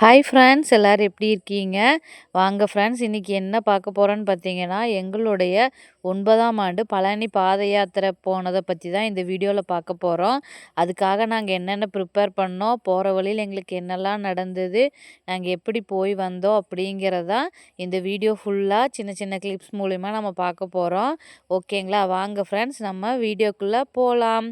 Hi friends எல்லோரும் எப்படி இருக்கீங்க? வாங்க ஃப்ரெண்ட்ஸ் இன்றைக்கி என்ன பார்க்க போகிறோன்னு பார்த்தீங்கன்னா எங்களுடைய ஒன்பதாம் ஆண்டு பழனி பாத யாத்திரை போனதை பற்றி தான் இந்த வீடியோவில் பார்க்க போகிறோம் அதுக்காக நாங்கள் என்னென்ன ப்ரிப்பேர் பண்ணோம் போகிற வழியில் எங்களுக்கு என்னெல்லாம் நடந்தது நாங்கள் எப்படி போய் வந்தோம் அப்படிங்கிறதான் இந்த வீடியோ ஃபுல்லாக சின்ன சின்ன கிளிப்ஸ் மூலிமா நம்ம பார்க்க போகிறோம் ஓகேங்களா வாங்க ஃப்ரெண்ட்ஸ் நம்ம வீடியோக்குள்ளே போகலாம்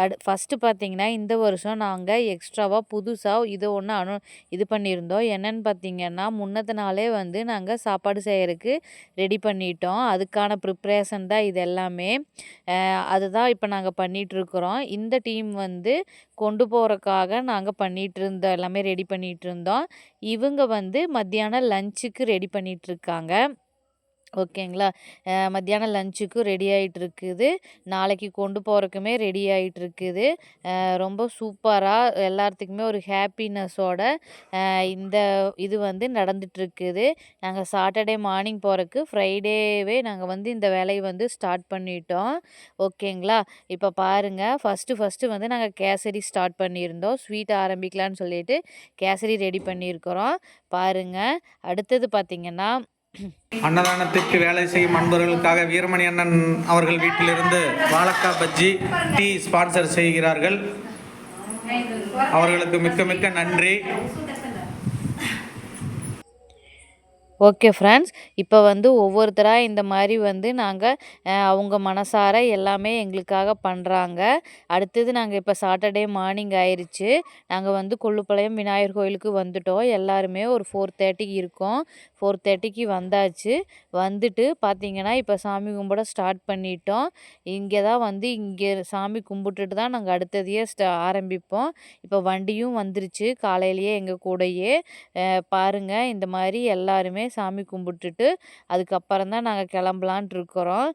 அடு ஃபஸ்ட்டு பார்த்தீங்கன்னா இந்த வருஷம் நாங்கள் எக்ஸ்ட்ராவாக புதுசாக இது ஒன்று அனு இது பண்ணியிருந்தோம். என்னென்னு பார்த்தீங்கன்னா முன்னத்த நாளே வந்து நாங்கள் சாப்பாடு செய்கிறதுக்கு ரெடி பண்ணிட்டோம். அதுக்கான ப்ரிப்ரேஷன் தான் இது எல்லாமே. அதுதான் இப்போ நாங்கள் பண்ணிகிட்ருக்குறோம் இந்த டீம் வந்து கொண்டு போகிறக்காக நாங்கள் பண்ணிகிட்டு இருந்தோம் எல்லாமே ரெடி பண்ணிகிட்டு இருந்தோம் இவங்க வந்து மத்தியானம் லஞ்சுக்கு ரெடி பண்ணிகிட்ருக்காங்க ஓகேங்களா? மத்தியானம் லஞ்சுக்கும் ரெடி ஆகிட்டுருக்குது நாளைக்கு கொண்டு போகிறக்குமே ரெடி ஆகிட்டுருக்குது ரொம்ப சூப்பராக எல்லாத்துக்குமே ஒரு ஹாப்பினஸோட இந்த இது வந்து நடந்துகிட்ருக்குது நாங்கள் சாட்டர்டே மார்னிங் போகிறக்கு ஃப்ரைடேவே நாங்கள் வந்து இந்த வேலையை வந்து ஸ்டார்ட் பண்ணிட்டோம். ஓகேங்களா? இப்போ பாருங்கள் ஃபஸ்ட்டு ஃபஸ்ட்டு வந்து நாங்கள் கேசரி ஸ்டார்ட் பண்ணியிருந்தோம். ஸ்வீட் ஆரம்பிக்கலான்னு சொல்லிட்டு கேசரி ரெடி பண்ணியிருக்கிறோம். பாருங்கள் அடுத்தது பார்த்திங்கன்னா அன்னதானத்திற்கு வேலை செய்யும் அன்பர்களுக்காக வீரமணி அண்ணன் அவர்கள் வீட்டிலிருந்து வாழக்காய் பஜ்ஜி டீ ஸ்பான்சர் செய்கிறார்கள். அவர்களுக்கு மிக்க மிக்க நன்றி. ஓகே ஃப்ரெண்ட்ஸ் இப்போ வந்து ஒவ்வொருத்தராக இந்த மாதிரி வந்து நாங்கள் அவங்க மனசார எல்லாமே எங்களுக்காக பண்ணுறாங்க அடுத்தது நாங்கள் இப்போ சாட்டர்டே மார்னிங் ஆயிடுச்சு நாங்கள் வந்து கொள்ளுப்பாளையம் விநாயகர் கோயிலுக்கு வந்துட்டோம். எல்லாருமே ஒரு ஃபோர் தேர்ட்டிக்கு இருக்கோம். ஃபோர் தேர்ட்டிக்கு வந்தாச்சு. வந்துட்டு பார்த்திங்கன்னா இப்போ சாமி கும்பிட ஸ்டார்ட் பண்ணிட்டோம். இங்கே தான் வந்து இங்கே சாமி கும்பிட்டுட்டு தான் நாங்கள் அடுத்ததையே ஸ்டா ஆரம்பிப்போம். இப்போ வண்டியும் வந்துருச்சு. காலையிலேயே எங்கள் கூடயே. பாருங்கள் இந்த மாதிரி எல்லாருமே சாமி கும்பிட்டுட்டு அதுக்கப்புறம் தான் நாங்கள் கிளம்பலான்ட்டு இருக்கிறோம்.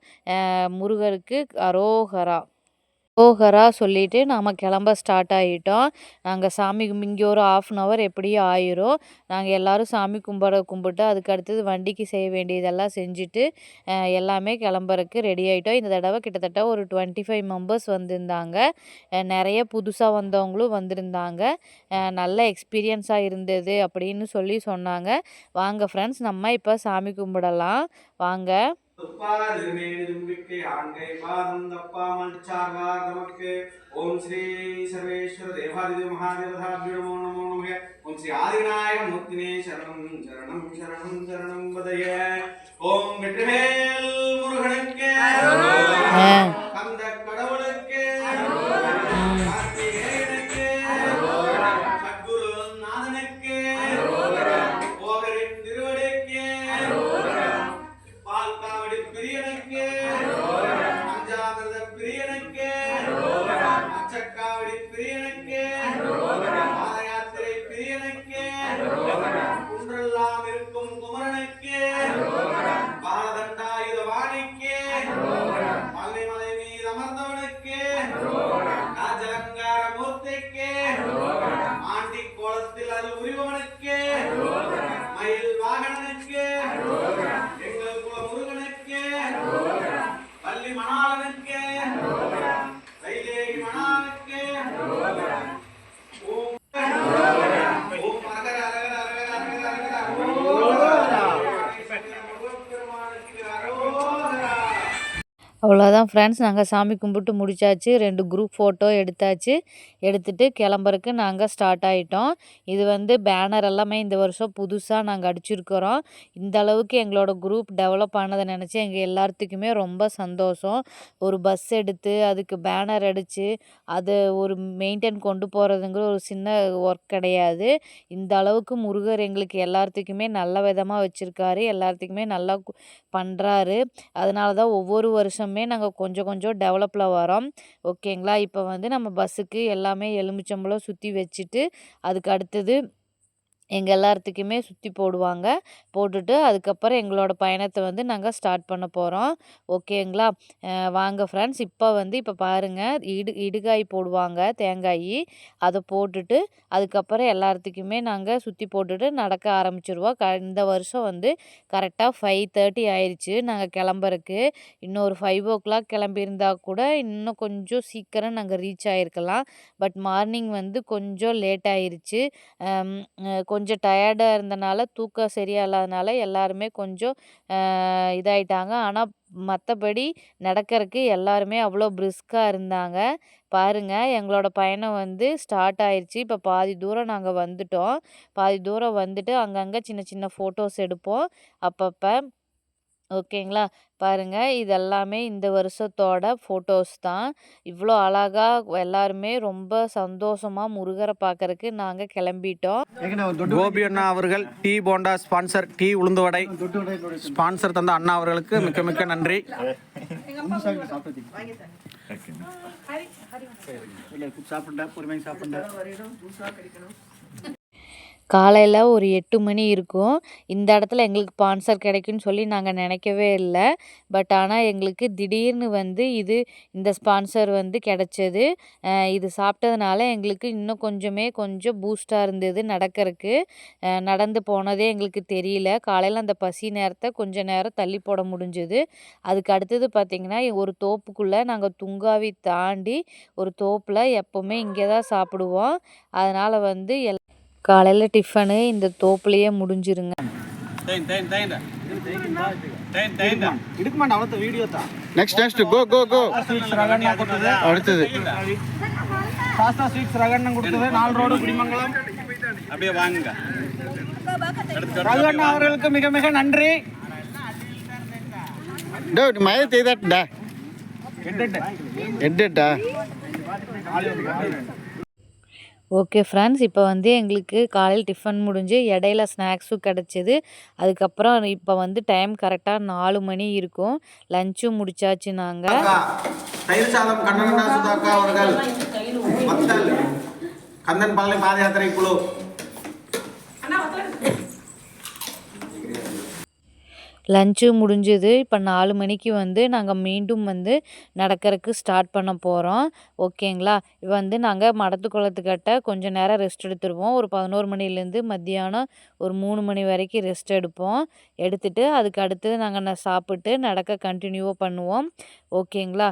முருகருக்கு அரோகரா. ஓகரா சொல்லிவிட்டு நாம் கிளம்ப ஸ்டார்ட் ஆகிட்டோம் நாங்கள் சாமி இங்கே ஒரு ஆஃப் அன் ஹவர் எப்படியும் ஆயிரும். நாங்கள் எல்லோரும் சாமி கும்பிட கும்பிட்டு அதுக்கு அடுத்தது வண்டிக்கு செய்ய வேண்டியதெல்லாம் செஞ்சுட்டு எல்லாமே கிளம்புறக்கு ரெடி ஆகிட்டோம் இந்த தடவை கிட்டத்தட்ட ஒரு டுவெண்ட்டி ஃபைவ் மெம்பர்ஸ் வந்திருந்தாங்க நிறைய புதுசாக வந்தவங்களும் வந்திருந்தாங்க. நல்ல எக்ஸ்பீரியன்ஸாக இருந்தது அப்படின்னு சொல்லி சொன்னாங்க. வாங்க ஃப்ரெண்ட்ஸ் நம்ம இப்போ சாமி கும்பிடலாம். வாங்க. ஓம் ஸ்ரீ சர்வேஸ்வர தேவாதி மகாதேவதாபியோ நமோ நமக. ஓம் ஸ்ரீ ஆதிநாயக மூர்த்தினே சரணம் சரணம் சரணம் சரணம் பதய. ஓம் வெற்றிவேல் முருகனுக்கு. ஃப்ரெண்ட்ஸ் நாங்கள் சாமி கும்பிட்டு முடிச்சாச்சு. ரெண்டு குரூப் ஃபோட்டோ எடுத்தாச்சு. எடுத்துகிட்டு கிளம்புறக்கு நாங்கள் ஸ்டார்ட் ஆகிட்டோம் இது வந்து பேனர் எல்லாமே இந்த வருஷம் புதுசாக நாங்கள் அடிச்சிருக்கிறோம். இந்த அளவுக்கு எங்களோட குரூப் டெவலப் ஆனதை நினச்சி எங்கள் எல்லாத்துக்குமே ரொம்ப சந்தோஷம். ஒரு பஸ் எடுத்து அதுக்கு பேனர் அடித்து அதை ஒரு மெயின்டைன் கொண்டு போகிறதுங்கிற ஒரு சின்ன ஒர்க் கிடையாது. இந்த அளவுக்கு முருகர் எங்களுக்கு எல்லாத்துக்குமே நல்ல விதமாக வச்சுருக்காரு. எல்லாத்துக்குமே நல்லா பண்ணுறாரு அதனால தான் ஒவ்வொரு வருஷமே நாங்கள் கொஞ்சம் கொஞ்சம் டெவலப்பில் வரோம். ஓகேங்களா இப்போ வந்து நம்ம பஸ்ஸுக்கு எல்லாமே எலுமிச்சம்பழம் சுற்றி வச்சுட்டு அதுக்கு அடுத்தது எங்கள் எல்லாத்துக்குமே சுற்றி போடுவாங்க. போட்டுட்டு அதுக்கப்புறம் எங்களோட பயணத்தை வந்து நாங்கள் ஸ்டார்ட் பண்ண போகிறோம் ஓகேங்களா? வாங்க ஃப்ரெண்ட்ஸ். இப்போ வந்து இப்போ பாருங்கள் இடு இடுகாய் போடுவாங்க தேங்காய். அதை போட்டுட்டு அதுக்கப்புறம் எல்லாத்துக்குமே நாங்கள் சுற்றி போட்டுட்டு நடக்க ஆரம்பிச்சிருவோம். க இந்த வருஷம் வந்து கரெக்டாக ஃபைவ் தேர்ட்டி ஆயிடுச்சு நாங்கள் கிளம்புறக்கு. இன்னொரு ஃபைவ் ஓ கிளாக் கிளம்பியிருந்தா கூட இன்னும் கொஞ்சம் சீக்கிரம் நாங்கள் ரீச் ஆகிருக்கலாம் பட் மார்னிங் வந்து கொஞ்சம் லேட் ஆயிடுச்சு கொஞ்சம் கொஞ்சம் டயர்டாக இருந்தனால தூக்கம் சரியாக இல்லாதனால எல்லாருமே கொஞ்சம் இதாயிட்டாங்க. ஆனால் மற்றபடி நடக்கிறதுக்கு எல்லாருமே அவ்வளோ பிரிஸ்காக இருந்தாங்க. பாருங்க எங்களோட பயணம் வந்து ஸ்டார்ட் ஆயிடுச்சு இப்போ பாதி தூரம் நாங்கள் வந்துட்டோம். பாதி தூரம் வந்துட்டு அங்கங்கே சின்ன சின்ன ஃபோட்டோஸ் எடுப்போம். அப்பப்போ ஓகேங்களா? பாருங்க இது எல்லாமே இந்த வருஷத்தோட ஃபோட்டோஸ் தான். இவ்வளோ அழகா எல்லாருமே ரொம்ப சந்தோஷமா முருகரை பார்க்கறக்கு நாங்கள் கிளம்பிட்டோம். கோபி அண்ணா அவர்கள் டீ போண்டா ஸ்பான்சர் டீ உளுந்து வடை. ஸ்பான்சர் தந்த அண்ணா அவர்களுக்கு மிக்க மிக்க நன்றி. சாப்பிட்டேன் பொறுமையாக சாப்பிட்டேன் காலையில் ஒரு எட்டு மணி இருக்கும். இந்த இடத்துல எங்களுக்கு ஸ்பான்சர் கிடைக்கும்னு சொல்லி நாங்கள் நினைக்கவே இல்லை. பட் ஆனால் எங்களுக்கு திடீர்னு வந்து இது இந்த ஸ்பான்சர் வந்து கிடைச்சது. இது சாப்பிட்டதுனால எங்களுக்கு இன்னும் கொஞ்சமே கொஞ்சம் பூஸ்டாக இருந்தது நடக்கிறதுக்கு நடந்து போனதே எங்களுக்கு தெரியல. காலையில் அந்த பசி நேரத்தை கொஞ்ச நேரம் தள்ளி போட முடிஞ்சுது. அதுக்கு அடுத்தது பார்த்திங்கன்னா ஒரு தோப்புக்குள்ளே நாங்கள் துங்காவி தாண்டி ஒரு தோப்பில் எப்போவுமே இங்கே தான் சாப்பிடுவோம். அதனால் வந்து எல் காலையில் டிஃபனு இந்த தோப்புலேயே முடிஞ்சிருங்க. நெக்ஸ்ட் நெக்ஸ்ட் கோ கோ கோ அடுத்தது. சாஸ்தா ஸ்வீட்ஸ் ரகண்ணன் கொடுத்தது. நாலு ரோடு குடிமங்கலம். அப்படியே அவர்களுக்கு மிக மிக நன்றி. டோ மழை செய்தாட்டா எட்டுட்டா. ஓகே ஃப்ரெண்ட்ஸ் இப்போ வந்து எங்களுக்கு காலையில் டிஃபன் முடிஞ்சு இடையில ஸ்நாக்ஸும் கிடச்சிது. அதுக்கப்புறம் இப்போ வந்து டைம் கரெக்டாக நாலு மணி இருக்கும். லஞ்சும் முடிச்சாச்சு நாங்கள் தயிர் சாதம் கண்ணன் சுதாக்கா அவர்கள். கந்தன் பழனி பாத யாத்திரை குழு. லஞ்சு முடிஞ்சது. இப்போ நாலு மணிக்கு வந்து நாங்கள் மீண்டும் வந்து நடக்கிறதுக்கு ஸ்டார்ட் பண்ண போகிறோம் ஓகேங்களா? இப்போ வந்து நாங்கள் மடத்து குளத்துக்கிட்ட கொஞ்சம் நேரம் ரெஸ்ட் எடுத்துருவோம். ஒரு பதினோரு மணிலேருந்து மத்தியானம் ஒரு மூணு மணி வரைக்கும் ரெஸ்ட் எடுப்போம். எடுத்துட்டு அதுக்கு அடுத்தது நாங்கள் சாப்பிட்டு நடக்க கண்டினியூவாக பண்ணுவோம். ஓகேங்களா?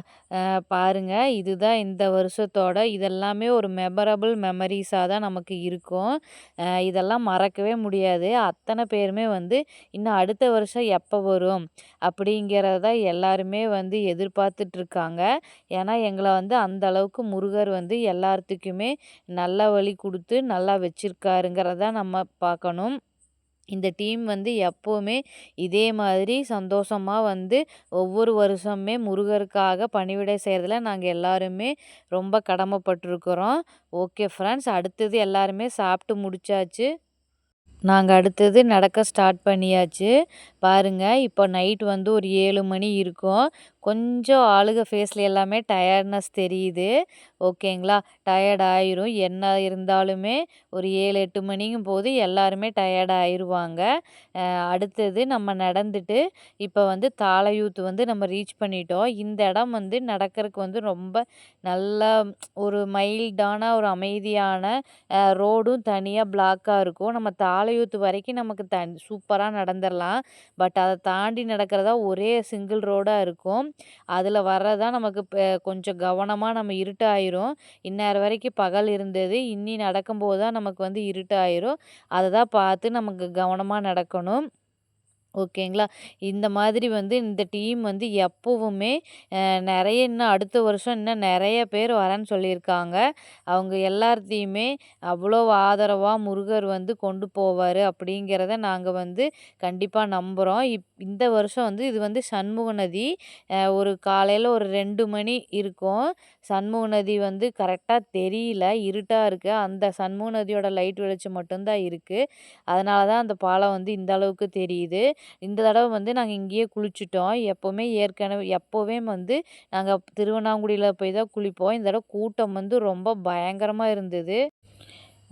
பாருங்கள் பாருங்க. இதுதான் இந்த வருஷத்தோட இதெல்லாமே ஒரு மெமரபிள் மெமரிஸாக தான் நமக்கு இருக்கும். இதெல்லாம் மறக்கவே முடியாது. அத்தனை பேருமே வந்து இன்னும் அடுத்த வருஷம் எப் எப்போ வரும்? அப்படிங்கிறத எல்லாருமே வந்து எதிர்பார்த்துட்ருக்காங்க. ஏன்னா எங்களை வந்து அந்த அளவுக்கு முருகர் வந்து எல்லாத்துக்குமே நல்ல வழி கொடுத்து நல்லா வச்சிருக்காருங்கிறத நம்ம பார்க்கணும் இந்த டீம் வந்து எப்போவுமே இதே மாதிரி சந்தோஷமாக வந்து ஒவ்வொரு வருஷமுமே முருகருக்காக பணிவிடை செய்கிறதுல நாங்கள் எல்லாருமே ரொம்ப கடமைப்பட்டிருக்கிறோம் ஓகே ஃப்ரெண்ட்ஸ் அடுத்தது எல்லாருமே சாப்பிட்டு முடிச்சாச்சு. நாங்கள் அடுத்தது நடக்க ஸ்டார்ட் பண்ணியாச்சு. பாருங்கள் இப்போ நைட் வந்து ஒரு ஏழு மணி இருக்கும். கொஞ்சம் ஆளுக ஃபேஸில் எல்லாமே டயர்ட்னஸ் தெரியுது. ஓகேங்களா டயர்ட் ஆயிரும். என்ன இருந்தாலுமே ஒரு ஏழு எட்டு மணிங்கும் போது எல்லாருமே டயர்ட் ஆயிடுவாங்க அடுத்தது நம்ம நடந்துட்டு இப்போ வந்து தாளையூத்து வந்து நம்ம ரீச் பண்ணிட்டோம். இந்த இடம் வந்து நடக்கிறதுக்கு வந்து ரொம்ப நல்லா ஒரு மைல்டான ஒரு அமைதியான ரோடும் தனியாக பிளாக்காக இருக்கும். நம்ம தாளையூத்து வரைக்கும் நமக்கு தன் சூப்பராக நடந்துடலாம் பட் அதை தாண்டி நடக்கிறதா ஒரே சிங்கிள் ரோடாக இருக்கும். அதில் வர்றதான் நமக்கு இப்போ கொஞ்சம் கவனமாக நம்ம இருட்டாயிரும். இந்நேரம் வரைக்கும் பகல் இருந்தது இன்னி நடக்கும்போது தான் நமக்கு வந்து இருட்டாயிரும். அதை தான் பார்த்து நமக்கு கவனமாக நடக்கணும். ஓகேங்களா? இந்த மாதிரி வந்து இந்த டீம் வந்து எப்போவுமே நிறைய இன்னும் அடுத்த வருஷம் இன்னும் நிறைய பேர் வரேன்னு சொல்லியிருக்காங்க. அவங்க எல்லாத்தையுமே அவ்வளோ ஆதரவாக முருகர் வந்து கொண்டு போவார் அப்படிங்கிறத நாங்கள் வந்து கண்டிப்பாக நம்புகிறோம் இப் இந்த வருஷம் வந்து இது வந்து சண்முக நதி ஒரு காலையில் ஒரு ரெண்டு மணி இருக்கும். சண்முக நதி வந்து கரெக்டாக தெரியல இருட்டாக இருக்குது அந்த சண்முக நதியோட லைட் வெளிச்சம் மட்டும்தான் இருக்குது அதனால தான் அந்த பாலம் வந்து இந்த அளவுக்கு தெரியுது. இந்த தடவை வந்து நாங்கள் இங்கேயே குளிச்சிட்டோம். எப்போவுமே ஏற்கனவே எப்போவே வந்து நாங்கள் திருவண்ணாங்குடியில் போய் தான் குளிப்போம். இந்த தடவை கூட்டம் வந்து ரொம்ப பயங்கரமாக இருந்தது.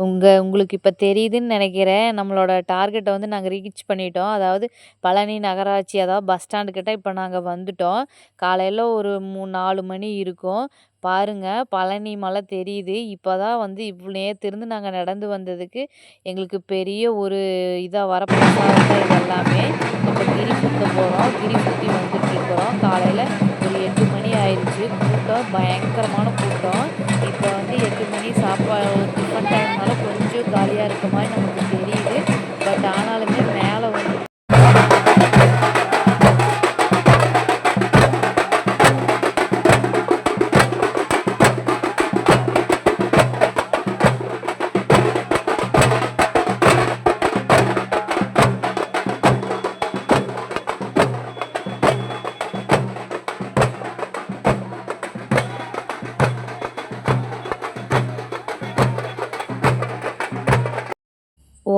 உங்கள் உங்களுக்கு இப்போ தெரியுதுன்னு நினைக்கிறேன். நம்மளோட டார்கெட்டை வந்து நாங்கள் ரீச் பண்ணிட்டோம். அதாவது பழனி நகராட்சி அதாவது பஸ் ஸ்டாண்டு கிட்ட இப்போ நாங்கள் வந்துட்டோம். காலையில் ஒரு மூ நாலு மணி இருக்கும். பாருங்க பழனி மலை தெரியுது. இப்போ தான் வந்து இவ்வளோ நேரத்திலிருந்து நாங்கள் நடந்து வந்ததுக்கு எங்களுக்கு பெரிய ஒரு இதாக வரப்பிரசாதம் இது எல்லாமே இப்போ கிரி சுத்த போகிறோம் கிரி சுற்றி வந்துட்டு இருக்கிறோம். காலையில் ஒரு எட்டு மணி ஆயிடுச்சு கூட்டம் பயங்கரமாக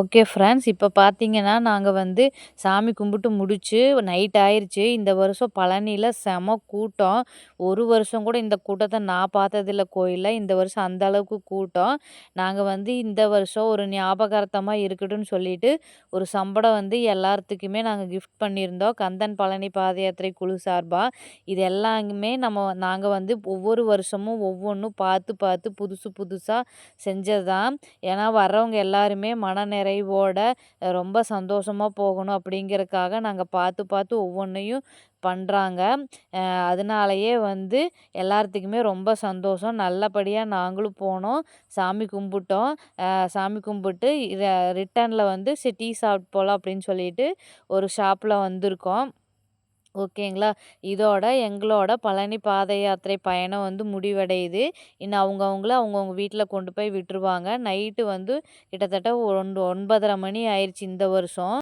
ஓகே ஃப்ரெண்ட்ஸ் இப்போ பார்த்தீங்கன்னா நாங்கள் வந்து சாமி கும்பிட்டு முடிச்சு நைட் ஆயிடுச்சு இந்த வருஷம் பழனியில் செம கூட்டம். ஒரு வருஷம் கூட இந்த கூட்டத்தை நான் பார்த்ததில்ல கோயிலில். இந்த வருஷம் அந்த அளவுக்கு கூட்டம். நாங்கள் வந்து இந்த வருஷம் ஒரு ஞாபகார்த்தமாக இருக்கட்டும்னு சொல்லிட்டு ஒரு சம்படம் வந்து எல்லாத்துக்குமே நாங்கள் கிஃப்ட் பண்ணியிருந்தோம். கந்தன் பழனி பாத யாத்திரை குழு சார்பாக இது எல்லாமே நம்ம நாங்கள் வந்து ஒவ்வொரு வருஷமும் ஒவ்வொன்றும் பார்த்து பார்த்து புதுசு புதுசாக செஞ்சது தான் ஏன்னா வர்றவங்க எல்லாருமே மன நிறைவோட ரொம்ப சந்தோஷமாக போகணும் அப்படிங்கிறதுக்காக நாங்கள் பார்த்து பார்த்து ஒவ்வொன்றையும் பண்ணுறாங்க அதனாலயே வந்து எல்லாத்துக்குமே ரொம்ப சந்தோஷம். நல்லபடியாக நாங்களும் போனோம் சாமி கும்பிட்டோம். சாமி கும்பிட்டு இதை ரிட்டர்னில் வந்து சரி டீ சாப்பிட்டு போகலாம் அப்படின்னு சொல்லிட்டு ஒரு ஷாப்பில் வந்திருக்கோம். ஓகேங்களா? இதோட எங்களோட பழனி பாத யாத்திரை பயணம் வந்து முடிவடையுது. இன்னும் அவங்கவுங்கள அவங்கவுங்க வீட்டில் கொண்டு போய் விட்டுருவாங்க. நைட்டு வந்து கிட்டத்தட்ட ஒன் ஒன்பதரை மணி ஆயிடுச்சு இந்த வருஷம்.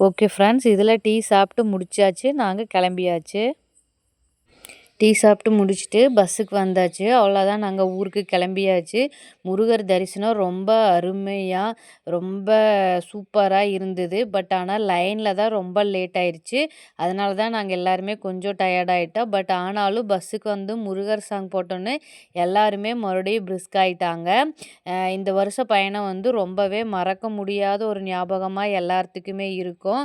ஓகே ஃப்ரெண்ட்ஸ் இதில் டீ சாப்பிட்டு முடிச்சாச்சு. நாங்கள் கிளம்பியாச்சு. டீ சாப்பிட்டு முடிச்சுட்டு பஸ்ஸுக்கு வந்தாச்சு. அவ்வளோதான் நாங்கள் ஊருக்கு கிளம்பியாச்சு. முருகர் தரிசனம் ரொம்ப அருமையாக ரொம்ப சூப்பராக இருந்தது. பட் ஆனால் லைனில் தான் ரொம்ப லேட் ஆயிடுச்சு அதனால தான் நாங்கள் எல்லாருமே கொஞ்சம் டயர்ட் ஆகிட்டோம் பட் ஆனாலும் பஸ்ஸுக்கு வந்து முருகர் சாங் போட்டோன்னே எல்லாருமே மறுபடியும் பிரிஸ்க் ஆகிட்டாங்க இந்த வருஷ பயணம் வந்து ரொம்பவே மறக்க முடியாத ஒரு ஞாபகமாக எல்லாத்துக்குமே இருக்கும்.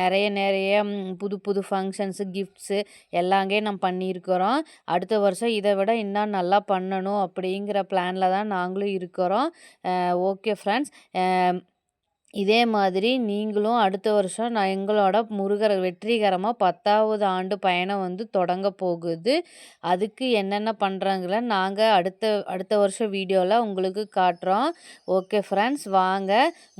நிறைய நிறைய புது புது ஃபங்க்ஷன்ஸு கிஃப்ட்ஸு எல்லாங்கே நம்ம பண்ணி இருக்கிறோம் அடுத்த வருஷம் இதை விட இன்னும் நல்லா பண்ணணும் அப்படிங்கிற பிளானில் தான் நாங்களும் இருக்கிறோம். ஓகே ஃப்ரெண்ட்ஸ் இதே மாதிரி நீங்களும் அடுத்த வருஷம் நான் எங்களோட முருகர் வெற்றிகரமாக பத்தாவது ஆண்டு பயணம் வந்து தொடங்க போகுது. அதுக்கு என்னென்ன பண்ணுறாங்கள நாங்கள் அடுத்த அடுத்த வருஷம் வீடியோவில் உங்களுக்கு காட்டுறோம். ஓகே ஃப்ரெண்ட்ஸ் வாங்க.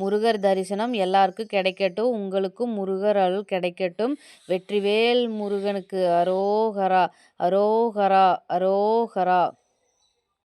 முருகர் தரிசனம் எல்லாருக்கும் கிடைக்கட்டும். உங்களுக்கும் முருகர் அருள் கிடைக்கட்டும். வெற்றிவேல் முருகனுக்கு அரோகரா அரோகரா அரோகரா.